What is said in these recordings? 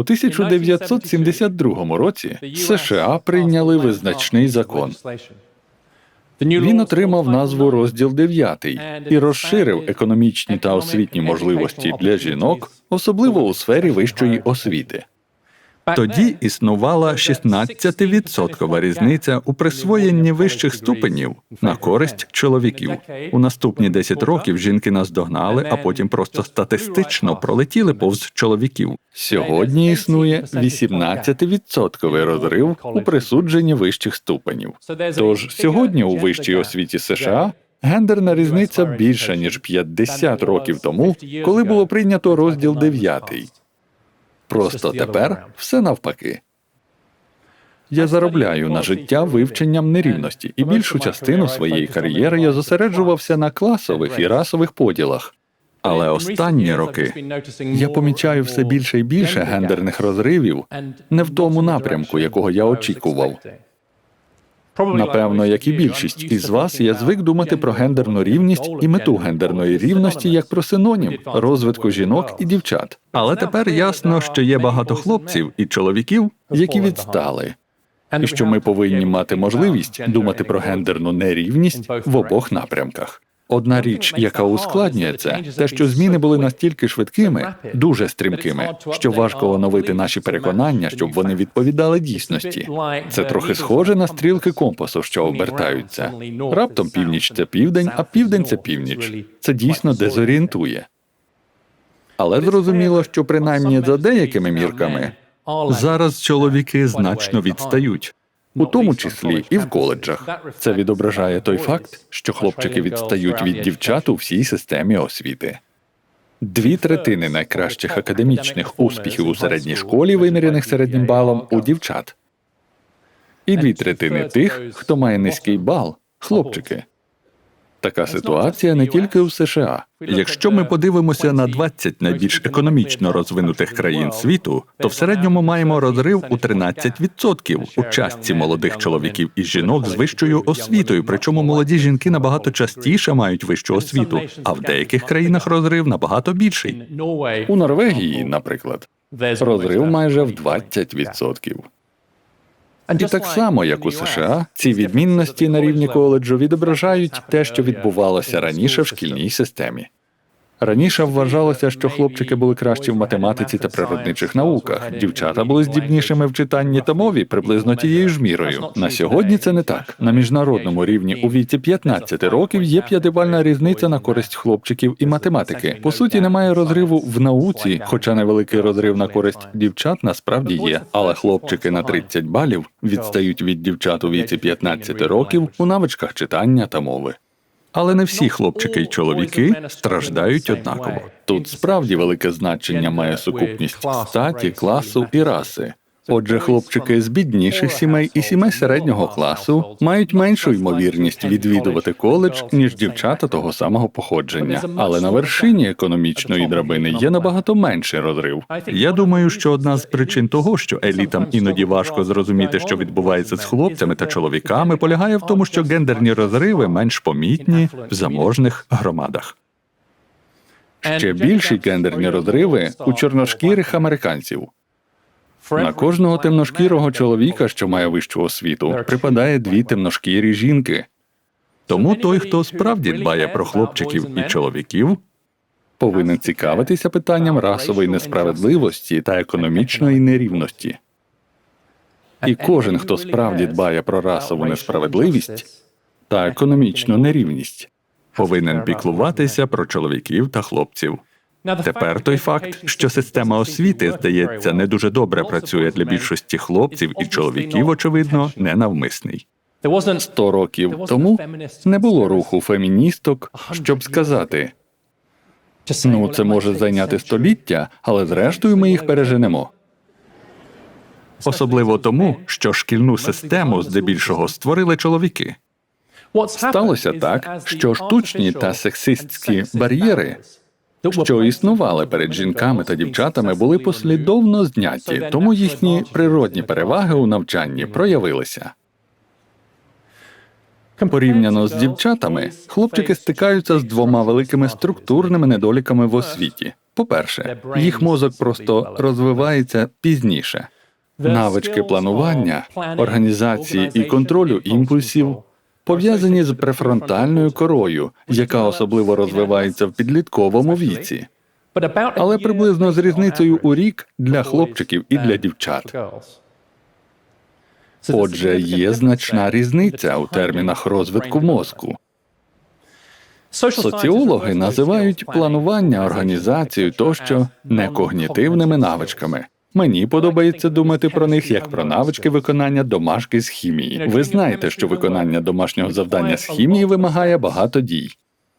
У 1972 році США прийняли визначний закон. Він отримав назву розділ 9 і розширив економічні та освітні можливості для жінок, особливо у сфері вищої освіти. Тоді існувала 16-відсоткова різниця у присвоєнні вищих ступенів на користь чоловіків. У наступні 10 років жінки наздогнали, а потім просто статистично пролетіли повз чоловіків. Сьогодні існує 18-відсотковий розрив у присудженні вищих ступенів. Тож сьогодні у вищій освіті США гендерна різниця більша ніж 50 років тому, коли було прийнято розділ 9. Просто тепер все навпаки. Я заробляю на життя вивченням нерівності, і більшу частину своєї кар'єри я зосереджувався на класових і расових поділах. Але останні роки я помічаю все більше і більше гендерних розривів не в тому напрямку, якого я очікував. Напевно, як і більшість із вас, я звик думати про гендерну рівність і мету гендерної рівності як про синонім розвитку жінок і дівчат. Але тепер ясно, що є багато хлопців і чоловіків, які відстали, і що ми повинні мати можливість думати про гендерну нерівність в обох напрямках. Одна річ, яка ускладнює це, те, що зміни були настільки швидкими, дуже стрімкими, що важко оновити наші переконання, щоб вони відповідали дійсності. Це трохи схоже на стрілки компасу, що обертаються. Раптом північ це південь, а південь це північ. Це дійсно дезорієнтує. Але зрозуміло, що принаймні за деякими мірками зараз чоловіки значно відстають. У тому числі і в коледжах. Це відображає той факт, що хлопчики відстають від дівчат у всій системі освіти. Дві третини найкращих академічних успіхів у середній школі, виміряних середнім балом, у дівчат, і дві третини тих, хто має низький бал хлопчики. Така ситуація не тільки у США. Якщо ми подивимося на 20 найбільш економічно розвинутих країн світу, то в середньому маємо розрив у 13% у частці молодих чоловіків і жінок з вищою освітою. Причому молоді жінки набагато частіше мають вищу освіту, а в деяких країнах розрив набагато більший. У Норвегії, наприклад, розрив майже в 20%. І так само, як у США, ці відмінності на рівні коледжу відображають те, що відбувалося раніше в шкільній системі. Раніше вважалося, що хлопчики були кращі в математиці та природничих науках, дівчата були здібнішими в читанні та мові приблизно тією ж мірою. На сьогодні це не так. На міжнародному рівні у віці 15 років є п'ятибальна різниця на користь хлопчиків і математики. По суті, немає розриву в науці, хоча невеликий розрив на користь дівчат насправді є. Але хлопчики на 30 балів відстають від дівчат у віці 15 років у навичках читання та мови. Але не всі хлопчики й чоловіки страждають однаково. Тут справді велике значення має сукупність статі, класу і раси. Отже, хлопчики з бідніших сімей і сімей середнього класу мають меншу ймовірність відвідувати коледж, ніж дівчата того самого походження. Але на вершині економічної драбини є набагато менший розрив. Я думаю, що одна з причин того, що елітам іноді важко зрозуміти, що відбувається з хлопцями та чоловіками, полягає в тому, що гендерні розриви менш помітні в заможних громадах. Ще більші гендерні розриви у чорношкірих американців. На кожного темношкірого чоловіка, що має вищу освіту, припадає дві темношкірі жінки. Тому той, хто справді дбає про хлопчиків і чоловіків, повинен цікавитися питанням расової несправедливості та економічної нерівності. І кожен, хто справді дбає про расову несправедливість та економічну нерівність, повинен піклуватися про чоловіків та хлопців. Тепер той факт, що система освіти, здається, не дуже добре працює для більшості хлопців і чоловіків, очевидно, ненавмисний. Сто років тому не було руху феміністок, щоб сказати. ну, це може зайняти століття, але зрештою ми їх переженемо. Особливо тому, що шкільну систему здебільшого створили чоловіки. Сталося так, що штучні та сексистські бар'єри що існували перед жінками та дівчатами, були послідовно зняті, тому їхні природні переваги у навчанні проявилися. Порівняно з дівчатами, хлопчики стикаються з двома великими структурними недоліками в освіті. По-перше, їх мозок просто розвивається пізніше. Навички планування, організації і контролю імпульсів пов'язані з префронтальною корою, яка особливо розвивається в підлітковому віці, але приблизно з різницею у рік для хлопчиків і для дівчат. Отже, є значна різниця у термінах розвитку мозку. Соціологи називають планування, організацію тощо некогнітивними навичками. Мені подобається думати про них як про навички виконання домашки з хімії. Ви знаєте, що виконання домашнього завдання з хімії вимагає багато дій.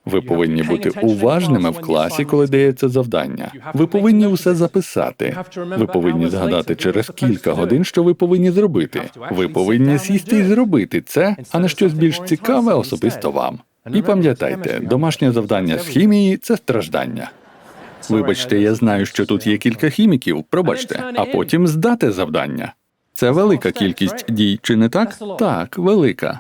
Ви повинні бути уважними в класі, коли дається завдання. Ви повинні усе записати. Ви повинні згадати через кілька годин, що ви повинні зробити. Ви повинні сісти і зробити це, а не щось більш цікаве особисто вам. І пам'ятайте, домашнє завдання з хімії це страждання. Вибачте, я знаю, що тут є кілька хіміків, пробачте, а потім здати завдання. Це велика кількість дій, чи не так? Так, велика.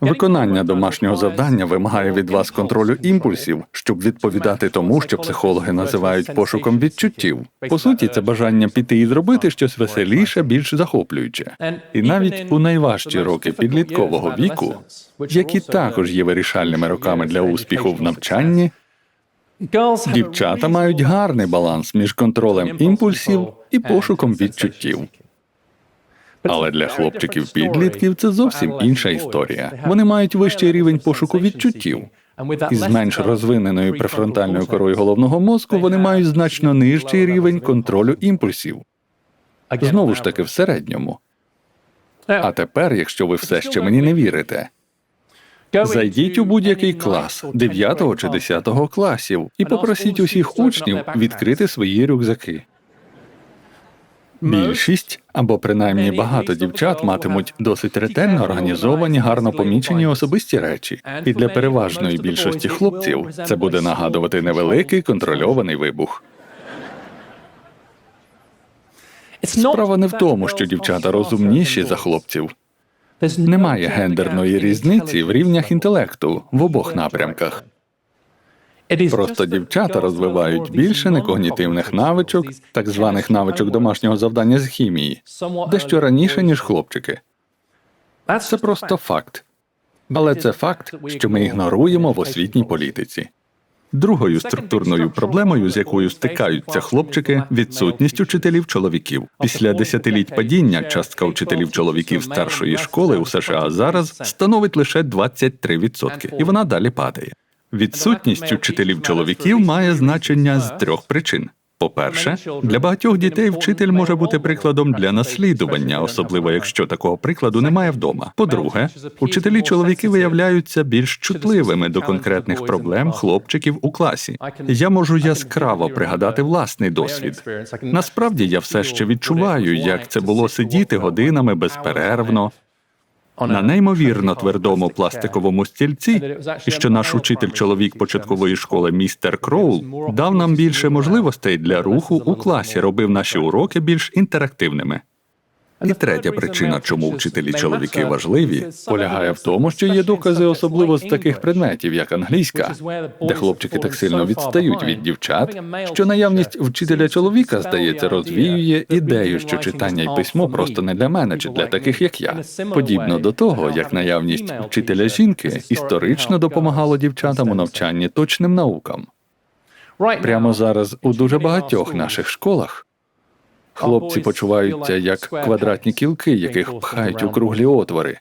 Виконання домашнього завдання вимагає від вас контролю імпульсів, щоб відповідати тому, що психологи називають пошуком відчуттів. По суті, це бажання піти і зробити щось веселіше, більш захоплююче. І навіть у найважчі роки підліткового віку, які також є вирішальними роками для успіху в навчанні, дівчата мають гарний баланс між контролем імпульсів і пошуком відчуттів. Але для хлопчиків підлітків це зовсім інша історія. Вони мають вищий рівень пошуку відчуттів. І з менш розвиненою префронтальною корою головного мозку вони мають значно нижчий рівень контролю імпульсів. Знову ж таки, в середньому. А тепер, якщо ви все ще мені не вірите, зайдіть у будь-який клас 9 чи 10 класів і попросіть усіх учнів відкрити свої рюкзаки. Більшість або принаймні багато дівчат матимуть досить ретельно організовані, гарно помічені особисті речі, і для переважної більшості хлопців це буде нагадувати невеликий контрольований вибух. Справа не в тому, що дівчата розумніші за хлопців. Немає гендерної різниці в рівнях інтелекту в обох напрямках. Просто дівчата розвивають більше некогнітивних навичок, так званих навичок домашнього завдання з хімії, дещо раніше, ніж хлопчики. Це просто факт. Але це факт, що ми ігноруємо в освітній політиці. Другою структурною проблемою, з якою стикаються хлопчики, відсутність учителів чоловіків. Після десятиліть падіння частка учителів чоловіків старшої школи у США зараз становить лише 23%, і вона далі падає. Відсутність учителів чоловіків має значення з трьох причин. По-перше, для багатьох дітей вчитель може бути прикладом для наслідування, особливо якщо такого прикладу немає вдома. По-друге, учителі чоловіки виявляються більш чутливими до конкретних проблем хлопчиків у класі. Я можу яскраво пригадати власний досвід. Насправді я все ще відчуваю, як це було сидіти годинами безперервно. На неймовірно твердому пластиковому стільці, і що наш учитель чоловік початкової школи містер Кроул дав нам більше можливостей для руху у класі, робив наші уроки більш інтерактивними. І третя причина, чому вчителі чоловіки важливі, полягає в тому, що є докази, особливо з таких предметів, як англійська, де хлопчики так сильно відстають від дівчат, що наявність вчителя чоловіка, здається, розвіює ідею, що читання й письмо просто не для мене чи для таких, як я. Подібно до того, як наявність вчителя жінки історично допомагало дівчатам у навчанні точним наукам. Прямо зараз у дуже багатьох наших школах. Хлопці почуваються як квадратні кілки, яких пхають у круглі отвори.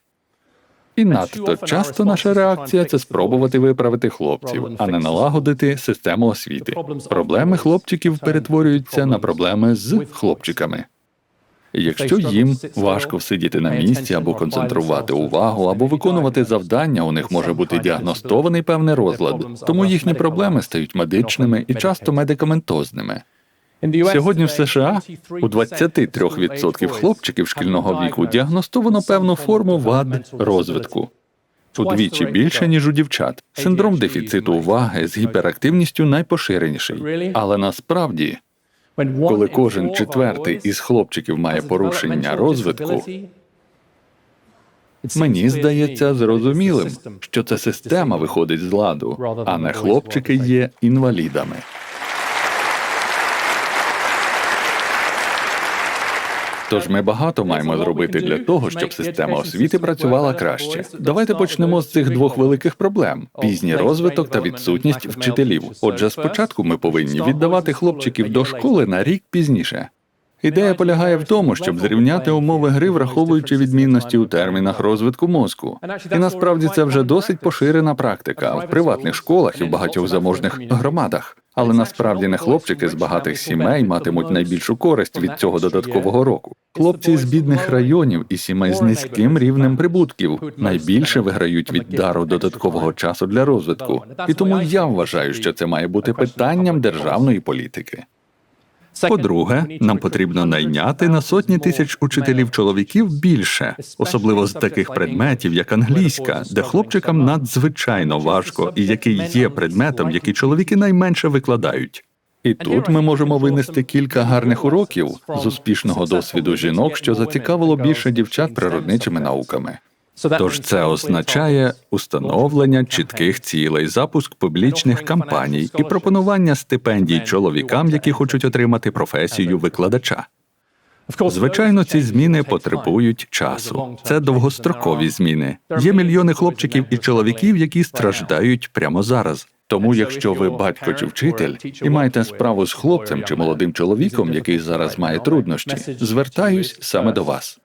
І надто часто наша реакція це спробувати виправити хлопців, а не налагодити систему освіти. Проблеми хлопчиків перетворюються на проблеми з хлопчиками. Якщо їм важко всидіти на місці або концентрувати увагу, або виконувати завдання, у них може бути діагностований певний розлад, тому їхні проблеми стають медичними і часто медикаментозними. Сьогодні в США у 23% хлопчиків шкільного віку діагностовано певну форму вад розвитку. Удвічі більше, ніж у дівчат. Синдром дефіциту уваги з гіперактивністю найпоширеніший. Але насправді, коли кожен четвертий із хлопчиків має порушення розвитку, мені здається зрозумілим, що ця система виходить з ладу, а не хлопчики є інвалідами. Тож ми багато маємо зробити для того, щоб система освіти працювала краще. Давайте почнемо з цих двох великих проблем: пізній розвиток та відсутність вчителів. Отже, спочатку ми повинні віддавати хлопчиків до школи на рік пізніше. Ідея полягає в тому, щоб зрівняти умови гри, враховуючи відмінності у термінах розвитку мозку. І насправді це вже досить поширена практика в приватних школах і в багатьох заможних громадах. Але насправді не хлопчики з багатих сімей матимуть найбільшу користь від цього додаткового року. Хлопці з бідних районів і сімей з низьким рівнем прибутків найбільше виграють від дару додаткового часу для розвитку. І тому я вважаю, що це має бути питанням державної політики. По-друге, нам потрібно найняти на сотні тисяч учителів чоловіків більше, особливо з таких предметів, як англійська, де хлопчикам надзвичайно важко і який є предметом, який чоловіки найменше викладають. І тут ми можемо винести кілька гарних уроків з успішного досвіду жінок, що зацікавило більше дівчат природничими науками. Тож це означає установлення чітких цілей, запуск публічних кампаній і пропонування стипендій чоловікам, які хочуть отримати професію викладача. Звичайно, ці зміни потребують часу. Це довгострокові зміни. Є мільйони хлопчиків і чоловіків, які страждають прямо зараз. Тому, якщо ви батько чи вчитель і маєте справу з хлопцем чи молодим чоловіком, який зараз має труднощі, звертаюсь саме до вас.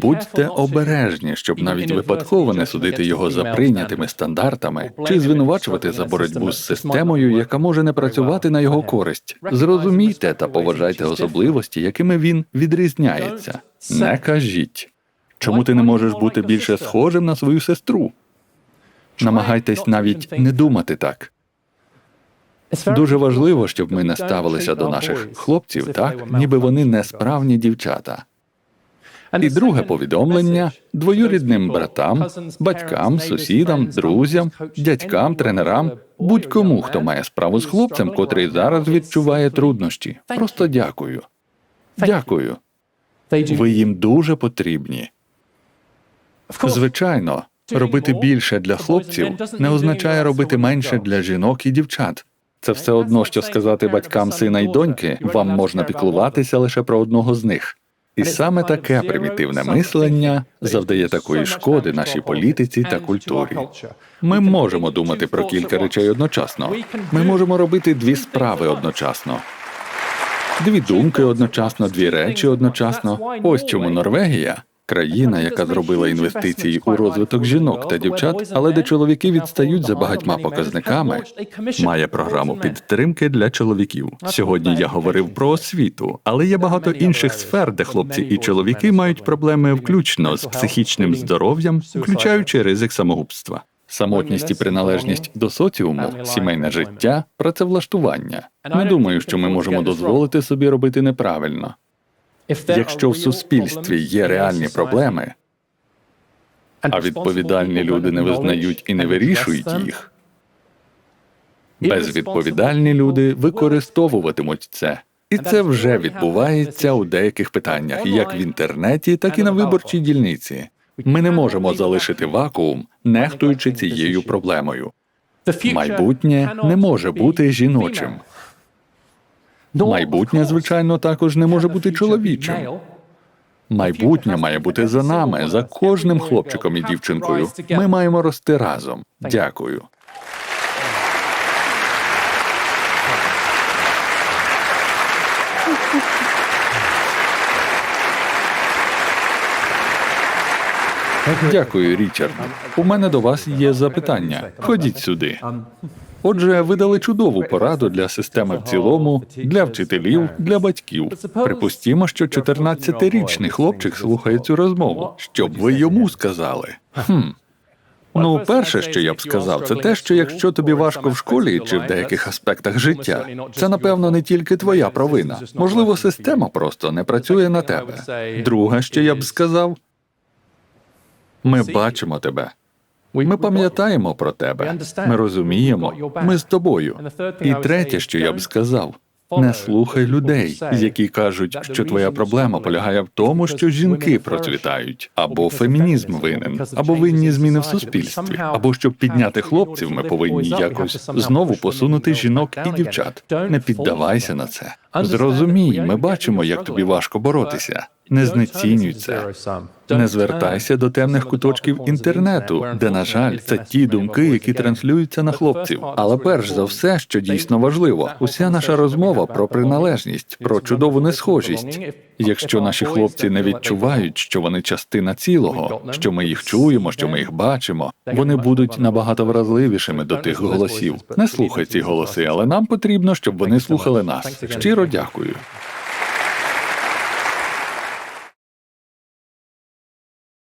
Будьте обережні, щоб навіть випадково не судити його за прийнятими стандартами чи звинувачувати за боротьбу з системою, яка може не працювати на його користь. Зрозумійте та поважайте особливості, якими він відрізняється. Не кажіть, чому ти не можеш бути більше схожим на свою сестру. Намагайтесь навіть не думати так. Дуже важливо, щоб ми не ставилися до наших хлопців так, ніби вони несправні дівчата. І друге повідомлення двоюрідним братам, батькам, сусідам, друзям, дядькам, тренерам, будь-кому, хто має справу з хлопцем, котрий зараз відчуває труднощі. Просто дякую. Дякую. Ви їм дуже потрібні. Звичайно, робити більше для хлопців не означає робити менше для жінок і дівчат. Це все одно, що сказати батькам сина й доньки, вам можна піклуватися лише про одного з них. І саме таке примітивне мислення завдає такої шкоди нашій політиці та культурі. Ми можемо думати про кілька речей одночасно. Ми можемо робити дві справи одночасно. Дві думки одночасно, дві речі одночасно. Ось чому Норвегія країна, яка зробила інвестиції у розвиток жінок та дівчат, але де чоловіки відстають за багатьма показниками, має програму підтримки для чоловіків. Сьогодні я говорив про освіту, але є багато інших сфер, де хлопці і чоловіки мають проблеми включно з психічним здоров'ям, включаючи ризик самогубства. Самотність і приналежність до соціуму, сімейне життя, працевлаштування. Не думаю, що ми можемо дозволити собі робити неправильно. Якщо в суспільстві є реальні проблеми, а відповідальні люди не визнають і не вирішують їх, безвідповідальні люди використовуватимуть це. І це вже відбувається у деяких питаннях, як в інтернеті, так і на виборчій дільниці. Ми не можемо залишити вакуум, нехтуючи цією проблемою. Майбутнє не може бути жіночим. Майбутнє, звичайно, також не може бути чоловічим. Майбутнє має бути за нами, за кожним хлопчиком і дівчинкою. Ми маємо рости разом. Дякую. Дякую, Річард. У мене до вас є запитання. Ходіть сюди. Отже, ви дали чудову пораду для системи в цілому, для вчителів, для батьків. Припустімо, що 14-річний хлопчик слухає цю розмову. Що б ви йому сказали? Хм. Ну, перше, що я б сказав, це те, що якщо тобі важко в школі чи в деяких аспектах життя, це напевно не тільки твоя провина. Можливо, система просто не працює на тебе. Друге, що я б сказав, ми бачимо тебе. Ми пам'ятаємо про тебе. Ми розуміємо. Ми з тобою. І третє, що я б сказав. Не слухай людей, які кажуть, що твоя проблема полягає в тому, що жінки процвітають, або фемінізм винен, або винні зміни в суспільстві, або щоб підняти хлопців, ми повинні якось знову посунути жінок і дівчат. Не піддавайся на це. Зрозумій, ми бачимо, як тобі важко боротися. Не знецінюй це. Не звертайся до темних куточків інтернету, де, на жаль, це ті думки, які транслюються на хлопців. Але перш за все, що дійсно важливо, уся наша розмова про приналежність, про чудову несхожість. Якщо наші хлопці не відчувають, що вони частина цілого, що ми їх чуємо, що ми їх бачимо, вони будуть набагато вразливішими до тих голосів. Не слухай ці голоси, але нам потрібно, щоб вони слухали нас. Щиро дякую.